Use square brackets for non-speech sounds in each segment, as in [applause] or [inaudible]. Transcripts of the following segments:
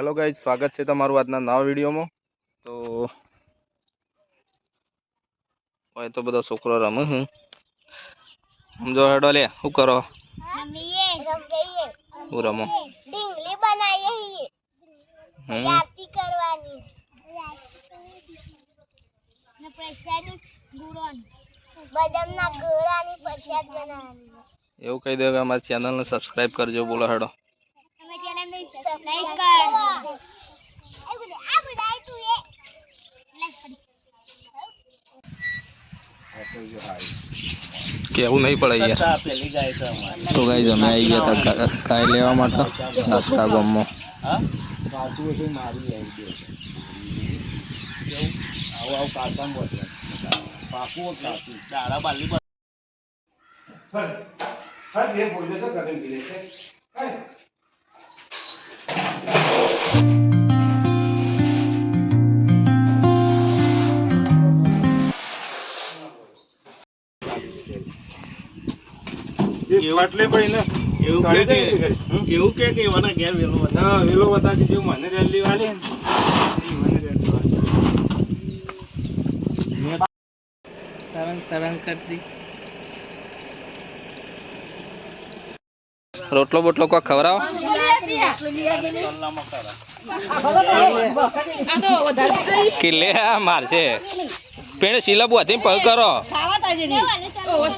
Hello guys સ્વાગત છે તમારું આજના નવા વિડીયોમાં. તો હોય તો બધો છોકરો રમે હું. સમજો હેડો લે શું કરો? હું રમો? એવું કહી દો કે અમારી ચેનલને સબસ્ક્રાઈબ કરજો બોલો હેડો તમે ચેનલને સબસ્ક્રાઇબ કરો એ ગુડ આ ગુડ આઈ તું એ કેવું નહીં પડે યાર. તો ગાઈઝ અમે આવી ગયા હતા ગાય લેવા માટે કાચા બોલે પાકું એટલે ભાઈ ને એવું કે કે એવું કે કે એવાના ઘેર વેલો હતા ના વેલો કે જેવું મને રેલી વાલી મને રેલી વાલી રોટલો બોટલો કોઈ ખવડાવો? કિલ્લે કે મારશે. પેણે શીલા બોધી પગ કરો.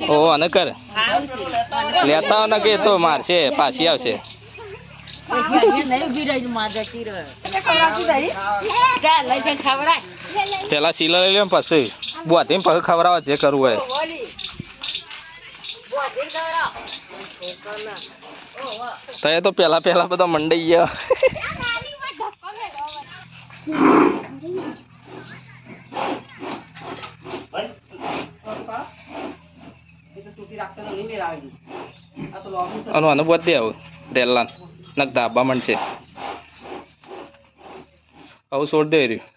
ઓ અને કર. લેતા ને કે તો મારશે, પાછી આવશે. પેલા સીલા લઈ લે પછી. બોધી પછી ખવડાવો જે કરવું હોય. તો પેલા પેલા બધા મંડાઈ ગયા. અનો અનો બોધ દે આવું રેલાન નક ધાબા મળશે આવું છોડ દે રહ્યું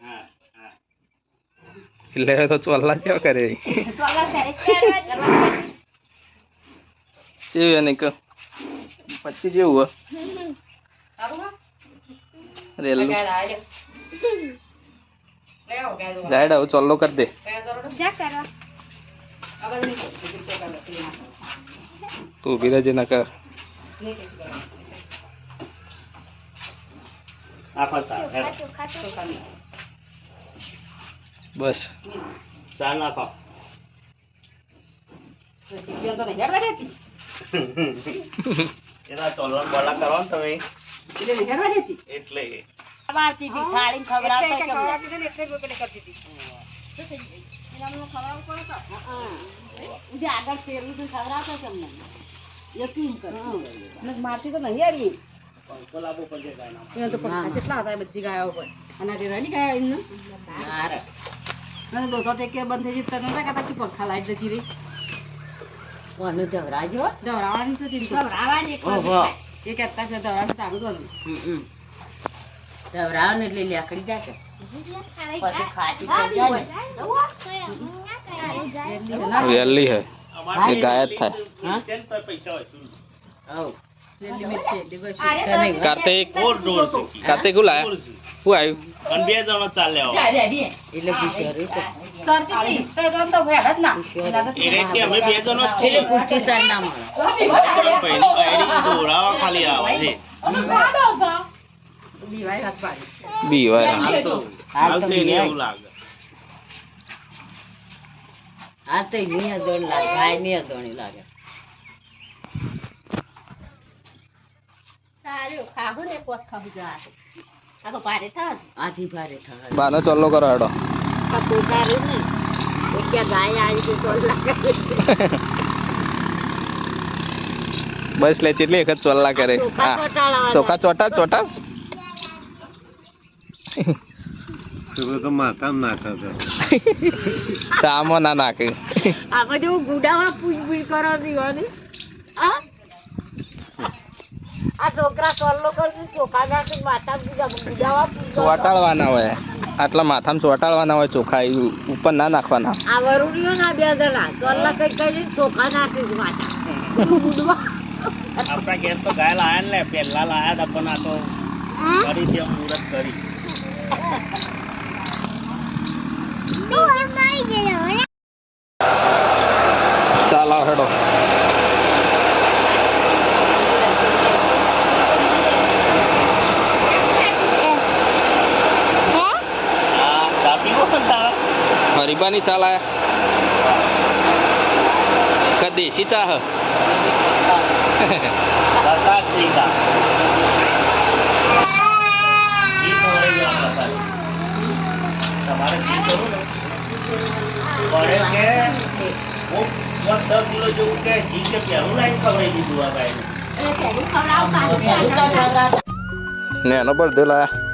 હા હા એટલે તો ચોલ્લા કેવા કરે જેવું એને કે પછી જેવું હોય રેલું જાય આવું ચોલ્લો કરી દે. જા કરવા. તું ઊભી રહેજે નકર આખો ચા હેડો. ચોખા ચોખા. બસ. ચાલ નાખો [laughs] એના ચોલણ બોલા કરો ને તમે એટલે. મારતી તો નહીં હારી. પંખો લાવવો પડશે ગાયના એને તો પંખા કેટલા હતા એ બધી ગાયો પર અને આ રહેલી ગાયો એમને. અને દોધો તે કે બંધ થઈ જતી તને ના કહેતા કે પંખા લાઈટ જતી રહી. દવરાવાની છે ચિંતા. દવરાવાની એ કહેતા કે દવરાવાનું ચાલુ હતું વેલી થાય. છે. ને એટલી કાર્તિક ઓર દોઢ છે. કાર્તિક હું લાયા? આવ્યું. બે જણો એ દોરાવા ખાલી આવે બી વાય હાલ તો તો એવું લાગે. સારું ખાવું ને પોત ખાવું જા આ તો. બાનો ચોલ્લો કરો હેડો. ગાય આવી તો ચોલ લાગે. બસ લે ચેટલી વખત ચોલ્લા કરે. ચોખા ચોટા ચોટા? ચામાં ના નાખે આમાં જેવું ગુડામાં પૂછ પૂછ કરો દીવાની આ આ છોકરા સોલ્લો કરતી ચોખા નાખી માતા ગુડાવા ચોટાડવાના હોય. આટલા માથામાં ચોટાડવાના હોય ચોખા એ ઉપર ના નાખવાના. આ વરુડીઓ ના બે જણા સોલ્લા કઈ કઈ ચોખા નાખી માતા ગુડવા આપણા ઘેર તો ગાય લાયા ને પહેલા લાયા હતા પણ આ તો કરી ત્યાં મુહૂર્ત કરી. તું ચાલ આવ હેડો હે આ કાપી લો ને તારા હરીબાની ચાલ આયા કા દેશી ચા હ બરસાત થઈ તા ઈ ખવડાવી દેવાનું બરસાત. તમારે ઘી કરવું ને પડે કે હું દસ દસ કિલો જેવું કે ઘી કે પહેલું લાવીને ખવડાવી દીધું આ ગાયને ને એનો બળદો લાયા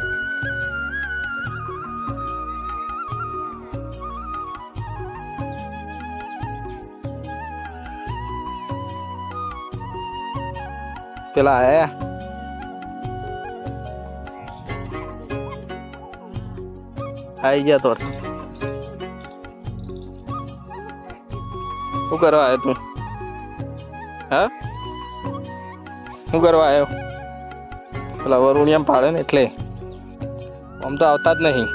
પેલા આયા આઈ ગયા તો શું કરવા આવ્યો તું? હા? શું કરવા આવ્યો? પેલા વરુણિયામ પાડે ને એટલે. આમ તો આવતા જ નહીં.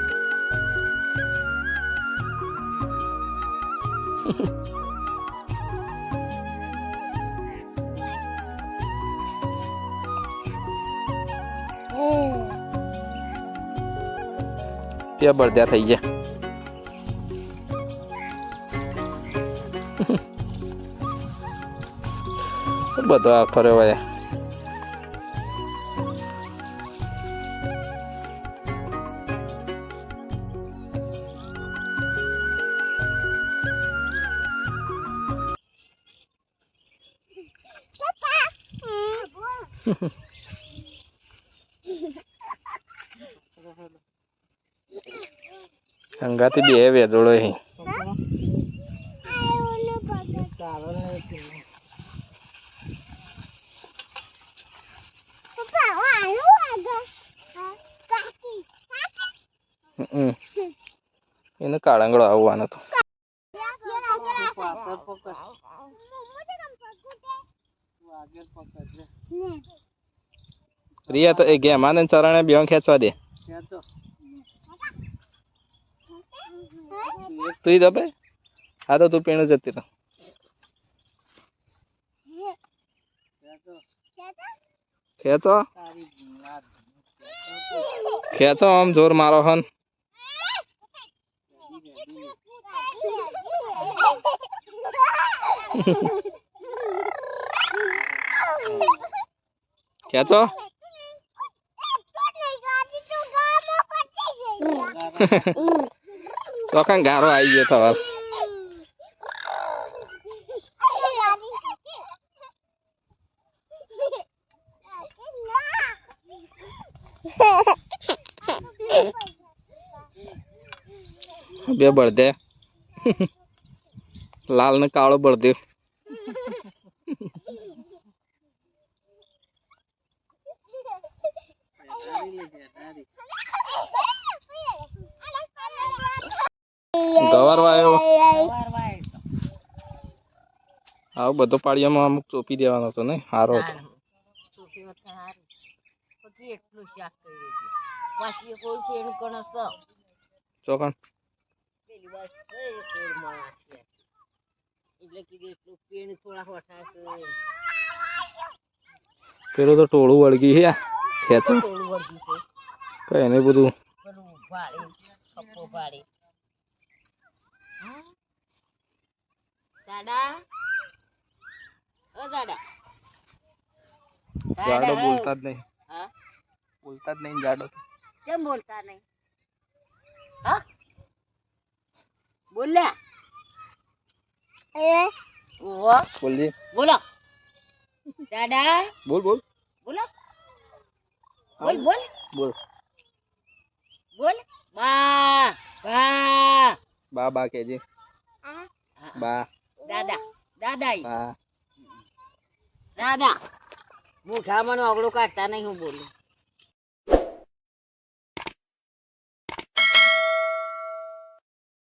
ત્યાં બળદ્યા થઈ ગયા. [laughs] બધો આવતો રહ્યો હંગાથી બે પપ્પા વાળું આગળ એને કાળાંગળો આવવાનો હતો પ્રિયા, તો એ ગેમાને ચરણે બે ખેંચવા દે. ખેંચો. તું દબે? હા તો તું પીણું જતી રહો. ખેંચો. ખેંચો આમ જોર મારો હન. ખેંચો? [laughs] [laughs] ચોખાન ગારો આવી ગયો થવા બે બળદે લાલ ને કાળો બળદે ગવાર વાયો વાર વાય તો. આવો બધો પાળિયામાં અમુક ચોપી દેવાનો હતો ને હારો હતો ચોથી વખત. પછી એટલું શાક કરી દીધું. ચોકન પેલી બસ છે એ પેરમાં એટલે કીધું એટલું પેણ થોડા વટાશે. પેલું તો ટોળું વળગી છે ખેંચો થોડું વળગ્યું છે. કઈ નહીં બધું ભાડે, દાદા? ઓ દાદા? જાડો દાદા, બોલતા જ નહીં હા? બોલતા જ નહીં જાડો કેમ બોલતા નહીં હા બોલ્યા ઓહો બોલજે બોલો દાદા બોલ બોલ બોલો બોલ બોલ બોલ બોલ બા બા બા બા કેજે હા, બા દાદા દાદા ઈ. બા દાદા. મોઢામાં અગડો કાઢતા નહીં હું બોલું.